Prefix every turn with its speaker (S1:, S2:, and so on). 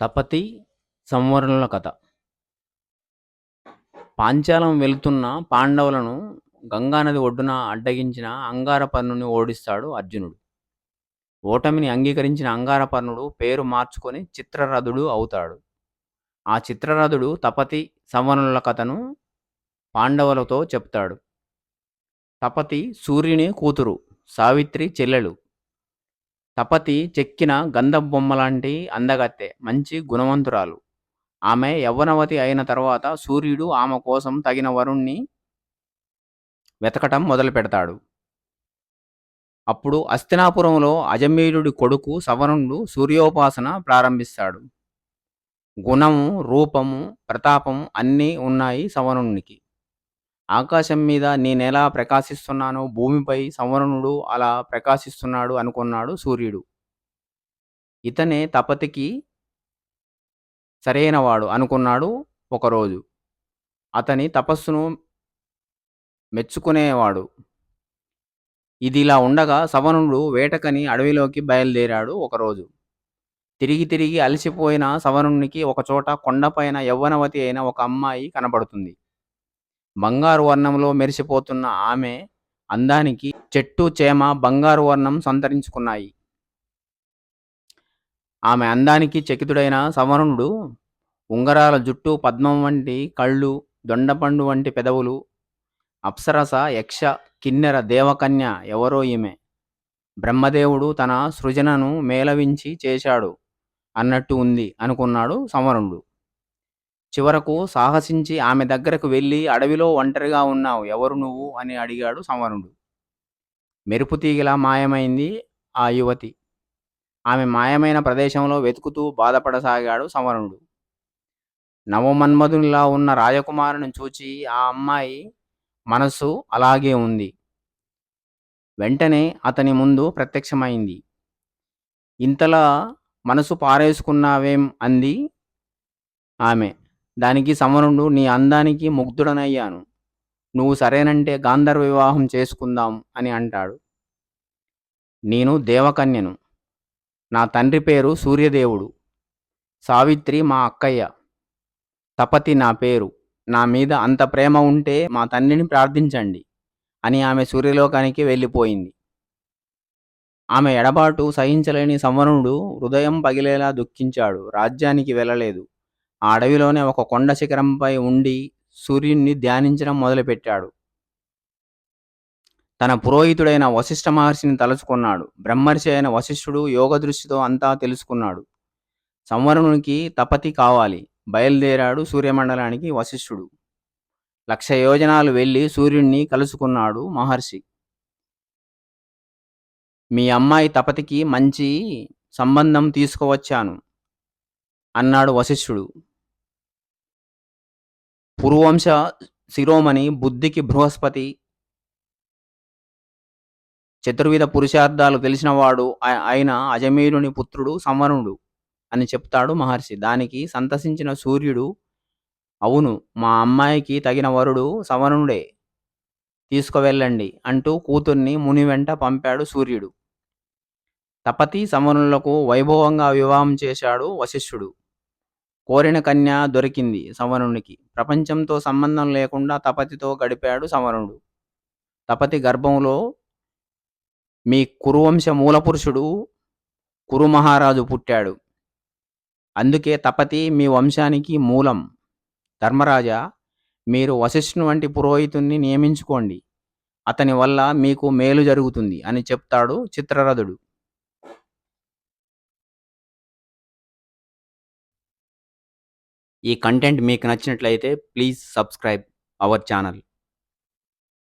S1: తపతి సంవరణుల కథ. పాంచాలం వెళుతున్న పాండవులను గంగానది ఒడ్డున అడ్డగించిన అంగారపర్ణుని ఓడిస్తాడు అర్జునుడు. ఓటమిని అంగీకరించిన అంగారపర్ణుడు పేరు మార్చుకొని చిత్రరథుడు అవుతాడు. ఆ చిత్రరథుడు తపతి సంవరణుల కథను పాండవులతో చెప్తాడు. తపతి సూర్యుని కూతురు సావిత్రి చెల్లెలు తపతి చెక్కిన గంధపు బొమ్మలాంటి అందగత్తె మంచి గుణవంతురాలు. ఆమె యవ్వనవతి అయిన తర్వాత సూర్యుడు ఆమె కోసం తగిన వరుణ్ణి వెతకటం మొదలు పెడతాడు అప్పుడు అస్తినాపురంలో అజమీయుడి కొడుకు సవరుణుడు సూర్యోపాసన ప్రారంభిస్తాడు. గుణము రూపము ప్రతాపము అన్నీ ఉన్నాయి సవరుణునికి. ఆకాశం మీద నేనెలా ప్రకాశిస్తున్నానో భూమిపై సంవరణుడు అలా ప్రకాశిస్తున్నాడు అనుకున్నాడు సూర్యుడు. ఇతనే తపతికి సరైనవాడు అనుకున్నాడు ఒకరోజు. అతని తపస్సును మెచ్చుకునేవాడు. ఇదిలా ఉండగా సవనుడు వేటకని అడవిలోకి బయలుదేరాడు ఒకరోజు. తిరిగి తిరిగి అలసిపోయిన సవనునికి ఒకచోట కొండపైన యవ్వనవతి అయిన ఒక అమ్మాయి కనబడుతుంది. బంగారు వర్ణంలో మెరిసిపోతున్న ఆమె అందానికి చెట్టు చేమ బంగారు వర్ణం సంతరించుకున్నాయి. ఆమె అందానికి చకితుడైన సవరుణుడు ఉంగరాల జుట్టు పద్మం వంటి కళ్ళు దొండపండు వంటి పెదవులు అప్సరస యక్ష కిన్నెర దేవకన్య ఎవరో ఈమె. బ్రహ్మదేవుడు తన సృజనను మేలవించి చేశాడు అన్నట్టు ఉంది అనుకున్నాడు సమరుణుడు చివరకు సాహసించి ఆమె దగ్గరకు వెళ్ళి అడవిలో ఒంటరిగా ఉన్నావు ఎవరు నువ్వు? అని అడిగాడు సంవరుణుడు మెరుపు తీగిలా మాయమైంది ఆ యువతి. ఆమె మాయమైన ప్రదేశంలో వెతుకుతూ బాధపడసాగాడు సంవరుణుడు నవమన్మధునిలా ఉన్న రాజకుమారుని చూచి ఆ అమ్మాయి మనస్సు అలాగే ఉంది. వెంటనే అతని ముందు ప్రత్యక్షమైంది. ఇంతలా మనసు పారేసుకున్నావేం? అంది ఆమె. దానికి సమరుడు నీ అందానికి ముగ్ధుడనయ్యాను. నువ్వు సరేనంటే గాంధర్వ వివాహం చేసుకుందాం అని అంటాడు. నేను దేవకన్యను. నా తండ్రి పేరు సూర్యదేవుడు. సావిత్రి మా అక్కయ్య. తపతి నా పేరు. నా మీద అంత ప్రేమ ఉంటే మా తండ్రిని ప్రార్థించండి అని ఆమె సూర్యలోకానికి వెళ్ళిపోయింది. ఆమె ఎడబాటు సహించలేని సంవరుణుడు హృదయం పగిలేలా దుఃఖించాడు. రాజ్యానికి వెళ్ళలేదు. ఆ అడవిలోనే ఒక కొండ శిఖరంపై ఉండి సూర్యుణ్ణి ధ్యానించడం మొదలుపెట్టాడు. తన పురోహితుడైన వశిష్ఠ మహర్షిని తలుచుకున్నాడు. బ్రహ్మర్షి అయిన వశిష్ఠుడు యోగ దృష్టితో అంతా తెలుసుకున్నాడు. సంవరణునికి తపతి కావాలి. బయలుదేరాడు సూర్యమండలానికి వశిష్ఠుడు. లక్ష యోజనాలు వెళ్ళి సూర్యుణ్ణి కలుసుకున్నాడు మహర్షి. మీ అమ్మాయి తపతికి మంచి సంబంధం తీసుకువచ్చాను. అన్నాడు వశిష్ఠుడు. పురువంశ శిరోమణి బుద్ధికి బృహస్పతి. చతుర్విధ పురుషార్థాలు తెలిసినవాడు ఆయన అజమీరుని పుత్రుడు సంవరుణుడు అని చెప్తాడు మహర్షి. దానికి సంతసించిన సూర్యుడు అవును మా అమ్మాయికి తగిన వరుడు సవరుణుడే తీసుకువెళ్ళండి అంటూ కూతుర్ని ముని వెంట పంపాడు సూర్యుడు. తపతి సమరులకు వైభవంగా వివాహం చేశాడు వశిష్ఠుడు. కోరిన కన్య దొరికింది సవరునికి ప్రపంచంతో సంబంధం లేకుండా తపతితో గడిపాడు సవరుణుడు తపతి గర్భంలో మీ కురువంశ మూలపురుషుడు కురుమహారాజు పుట్టాడు. అందుకే తపతి మీ వంశానికి మూలం. ధర్మరాజా మీరు వశిష్ఠుని వంటి పురోహితుణ్ణి నియమించుకోండి. అతని వల్ల మీకు మేలు జరుగుతుంది అని చెప్తాడు చిత్రరథుడు. ఈ కంటెంట్ మీకు నచ్చినట్లయితే ప్లీజ్ సబ్స్క్రైబ్ అవర్ ఛానల్